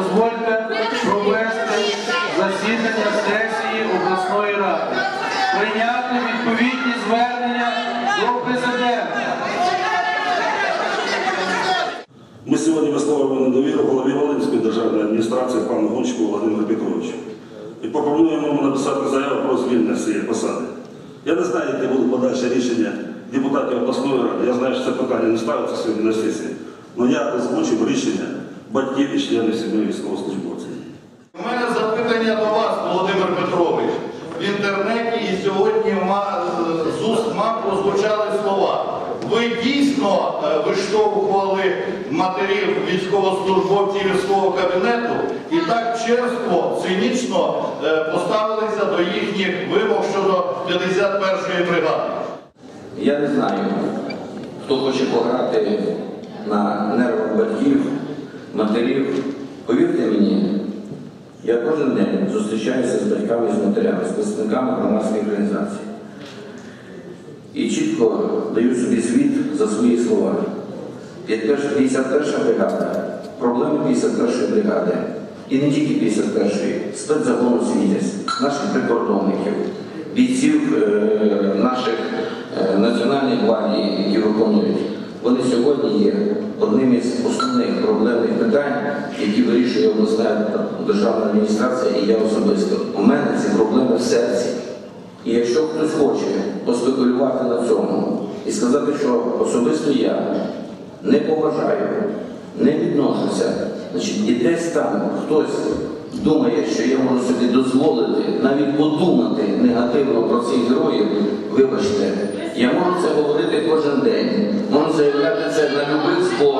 дозвольте провести засідання сесії обласної ради. Прийняти відповідні звернення до президента. Ми сьогодні висловлюємо недовіру голові Волинської державної адміністрації пану Гончику Володимиру Петровичу. І пропонуємо йому написати заяву про звільнення цієї посади. Я не знаю, яке буде подальше рішення депутатів обласної ради. Я знаю, що це питання не ставиться сьогодні на сесії. Але я озвучив рішення батьків і членів сім'ї військовослужбовців. У мене запитання до вас, Володимир Петрович. В інтернеті і сьогодні з уст МАП прозвучали слова. Ви дійсно е, виштовхували матерів військовослужбовців із свого кабінету і так черство, цинічно е, поставилися до їхніх вимог щодо 51-ї бригади. Я не знаю, хто хоче пограти на нервах батьків, матерів. Повірте мені, я кожен день зустрічаюся з батьками і з матерями, з представниками громадських організацій. І чітко даю собі звіт за свої слова. 51 бригада, проблеми 51 бригади. І не тільки 51-ї, спецзагону світязь, наших прикордонників, бійців е, наших е, національних гвардій, які виконують. Вони сьогодні є одним із основних проблемних питань, які вирішує обласна державна адміністрація і я особисто. У мене ці проблеми в серці. І якщо хтось хоче поспекулювати на цьому і сказати, що особисто я не поважаю, не відношуся, значить і десь там хтось думає, що я можу собі дозволити навіть подумати негативно про цих героїв, вибачте, я можу це говорити кожен день, можу заявляти це на будь-яких зборах,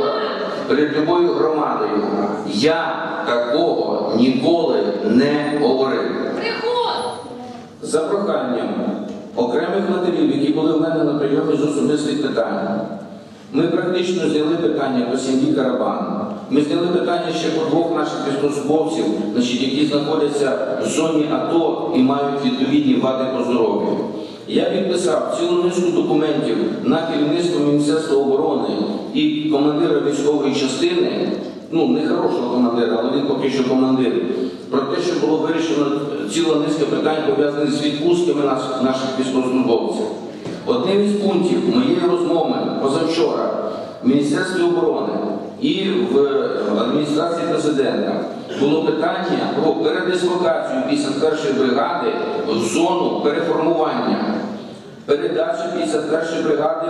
перед любою громадою. Я такого ніколи не говорив. За проханням окремих матерів, які були в мене на прийомі з особистих питань, ми практично зняли питання по сім'ї Карабан. Ми зняли питання ще по двох наших військовослужбовців, які знаходяться в зоні АТО і мають відповідні вади по здоров'ю. Я підписав цілу низку документів на керівництво Міністерства оборони і командира військової частини, ну не хорошого командира, але він поки що командир, про те, що було вирішено ціла низка питань пов'язаних з відпустками наших військовослужбовців. Одним із пунктів моєї розмови позавчора в Міністерстві оборони і в адміністрації президента було питання про передислокацію 51-ї бригади в зону переформування. Передача 51-ї бригади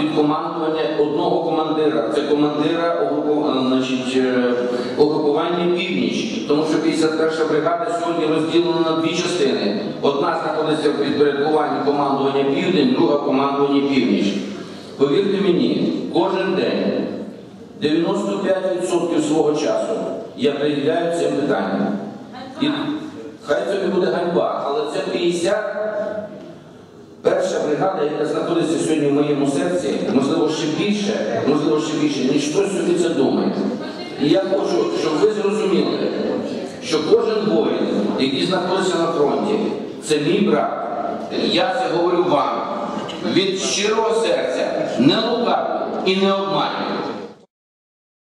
під командування одного командира. Це командира угрупу- е, угрупування північ. Тому що 51-ша бригада сьогодні розділена на дві частини. Одна знаходиться в підпорядкуванні командування південь, друга в командуванні північ. Повірте мені, кожен день 95% свого часу я приділяю цим питанням. І хай це буде ганьба, але це 50 Бригада, яка знаходиться сьогодні в моєму серці, можливо, ще більше, можливо, ще більше, ніж хтось собі це думає. І я хочу, щоб ви зрозуміли, що кожен воїн, який знаходиться на фронті, це мій брат. Я це говорю вам від щирого серця, не лукавлю і не обманю.